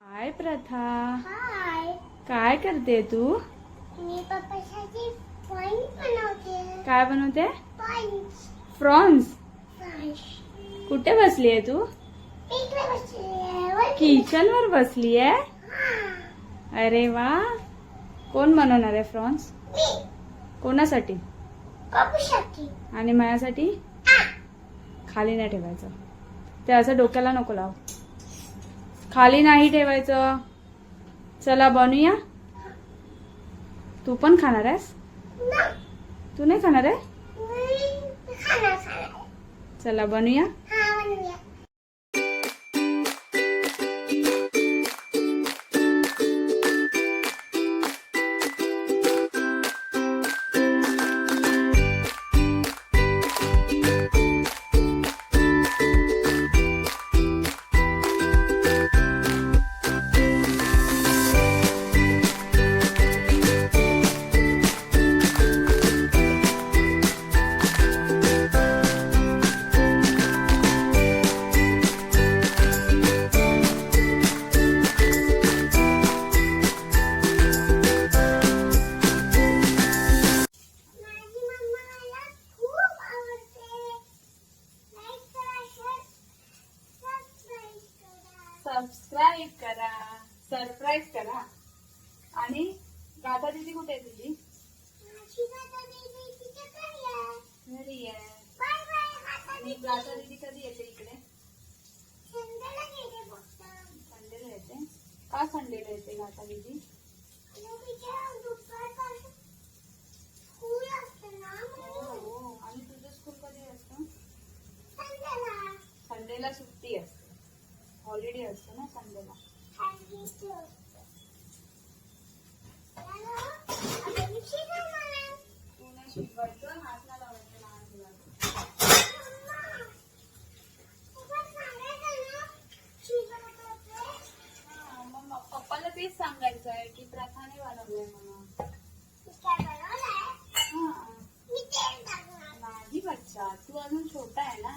काय प्रथा. हाय. काय करते तू? मी पप्पासाठी पॉइंट बनवते. काय बनवते? Point France. कुठे बसली आहे तू? किचन वर बसली आहे अरे वा. कोण बनवणार आहे फ्रॉन्स? कोणासाठी? आणि माझ्यासाठी? खाली नाही ठेवायचं. ते असं डोक्याला नको लाव. खाली नाही ठेवायचं. चला बनूया. तू पण खाणार आहेस? तू नाही खाणार आहे? चला बनूया. सबस्क्राईब करा सरप्राईज करा. आणि गाता दीदी कुठे आहे तुझी? घरी आहे? घरी आहे. बाय बाय गाता आणि गाता दीदी कधी येते इकडे? संडेला येते? का संडेला येते गाता दीदी? म्हणून. हो. आणि तुझं स्कूल कधी असतं? संडेला सुट्टी असते. हॉलिडे असतो ना हात लावायचं लहान मग पप्पाला तेच सांगायचं आहे की प्रथाने बनवलंय म्हणून. मी काय बनवलंय हा. मी तेल टाकणार नाही बच्चा तू अजून छोटा आहे ना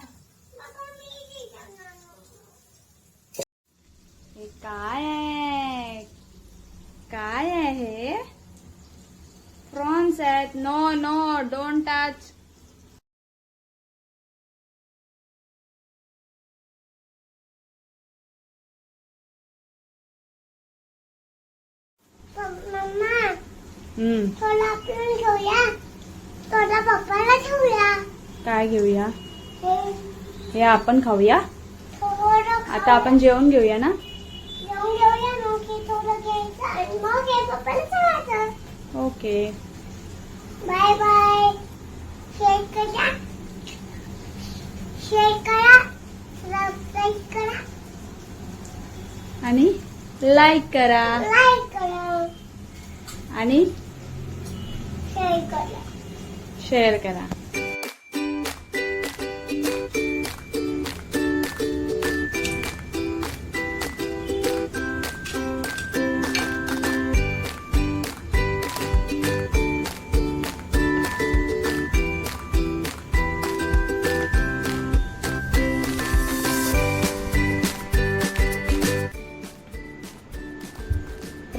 मग मी ते टाकणार हे काय आहे काय आहे हे प्रॉन्स आहेत नो नो डोंट टच काय घेऊया? हे हे आपण खाऊया. आता आपण जेवण घेऊया ना? ओके. Bye bye. शेअर करा. शेअर करा. सबस्क्राईब करा. आणि लाईक करा. लाईक करा. आणि शेअर करा. शेअर करा.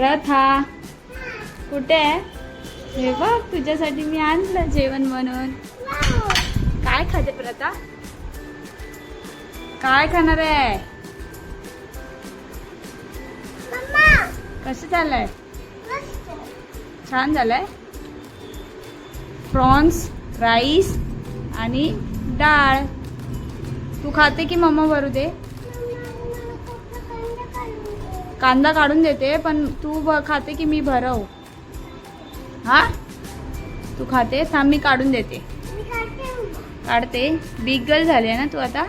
प्रथा. कुठे आहे? हे बघ तुझ्यासाठी मी आणलं जेवण म्हणून काय खाते प्रथा? काय खाणार आहे? कसं झालंय? छान झालंय. प्रॉन्स राईस आणि डाळ. तू खाते की मम्मा भरू दे? कांदा काढून देते पण तू भ- खाते की मी भरव. हा? तू खाते थांब मी काढून देते. काढते बिग गर्ल झाली आहे ना तू आता?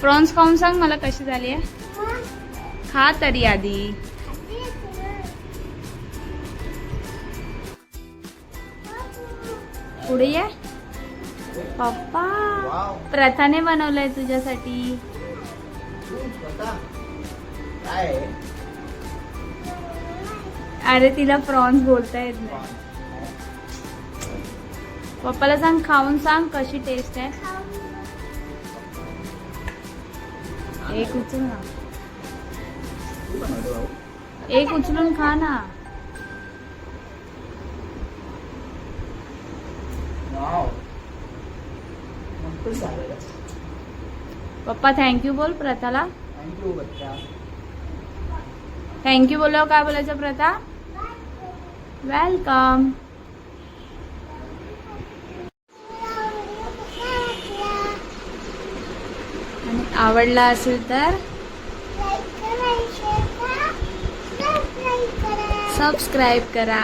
प्रॉन्स खाऊन सांग मला कशी झाली आहे. खा तरी आधी. पुढे ये. पप्पा प्रथाने बनवलंय तुझ्यासाठी. काय? अरे तिला प्रॉन्स बोलता येत नाही. पप्पाला सांग खाऊन सांग कशी टेस्ट आहे. एक उचल ना एक उचलून खा ना. पप्पा थँक्यू बोल प्रथाला. थँक्यू बच्चा. थँक्यू बोलल्यावर काय बोलायचं प्रथा? वेलकम आणि आवडला असेल तर? सबस्क्राईब करा.